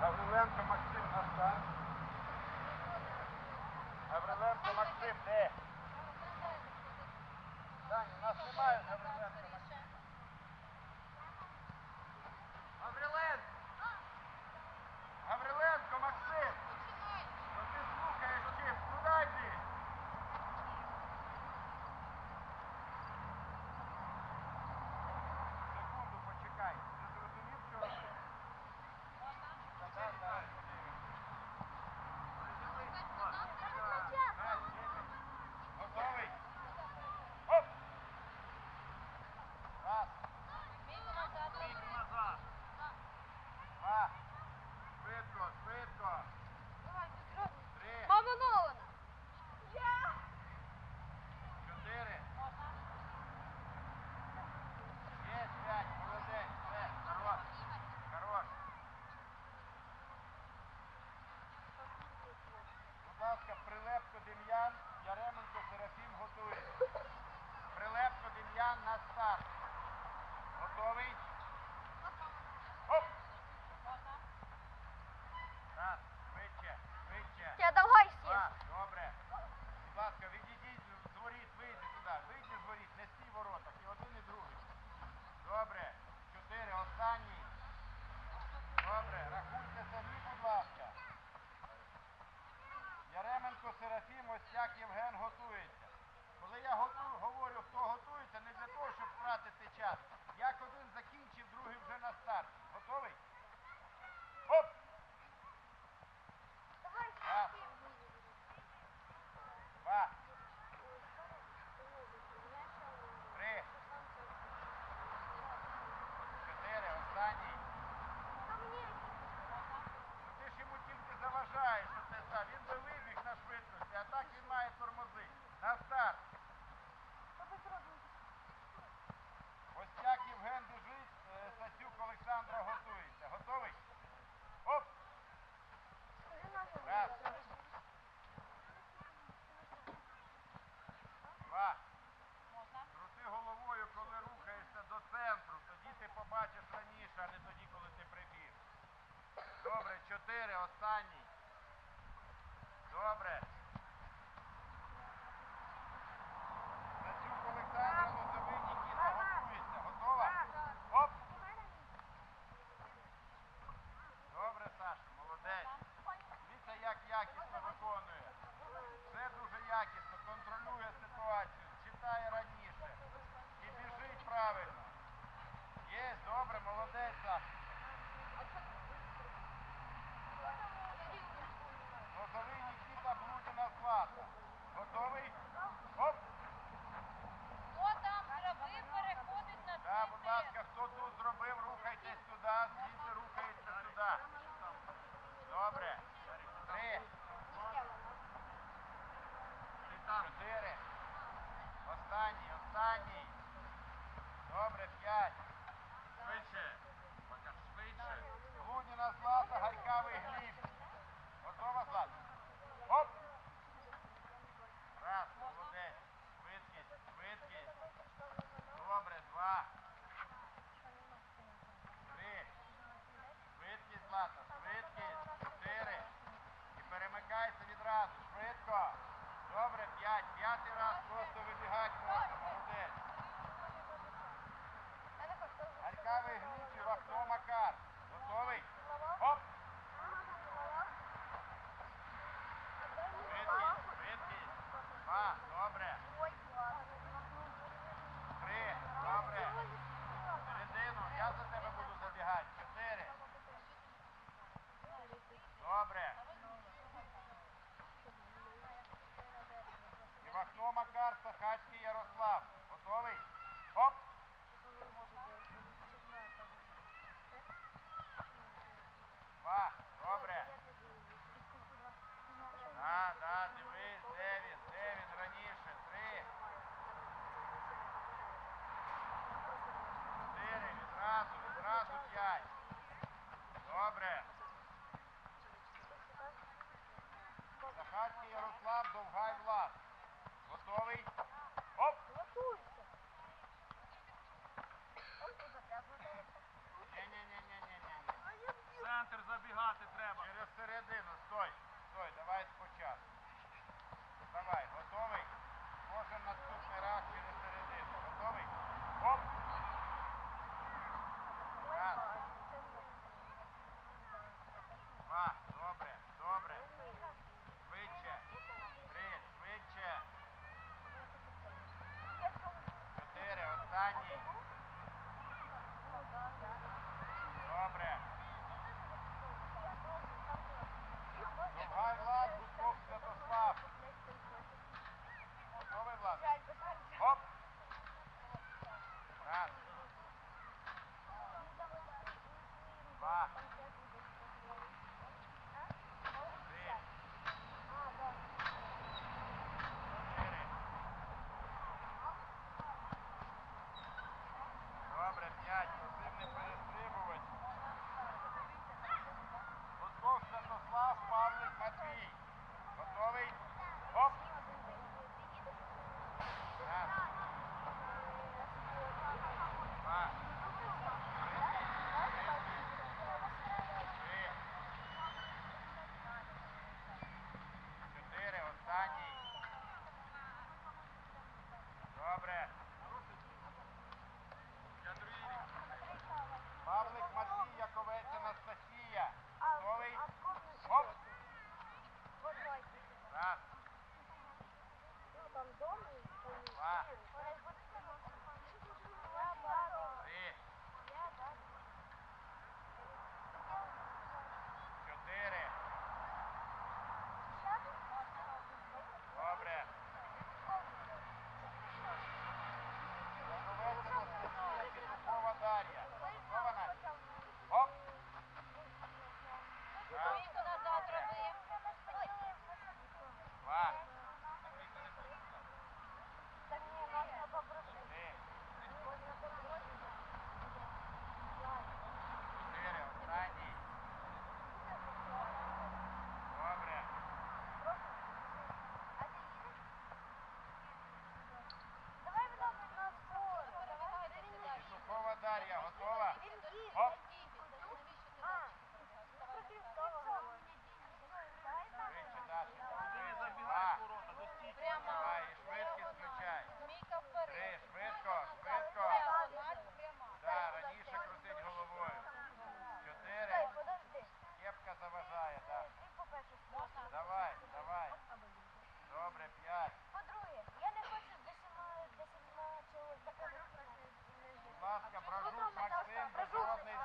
Гавриленко Максим на стан. Гавриленко Максим, де? Даня, нас немає Гавриленко Максим. останній. Добре. Віддавати треба. Через середину, стой, стой, давай спочатку. Давай, готовий. Кожен наступний раз через середину. Готовий? Оп! Раз. Mario. ласка, прошу, Максим, Международний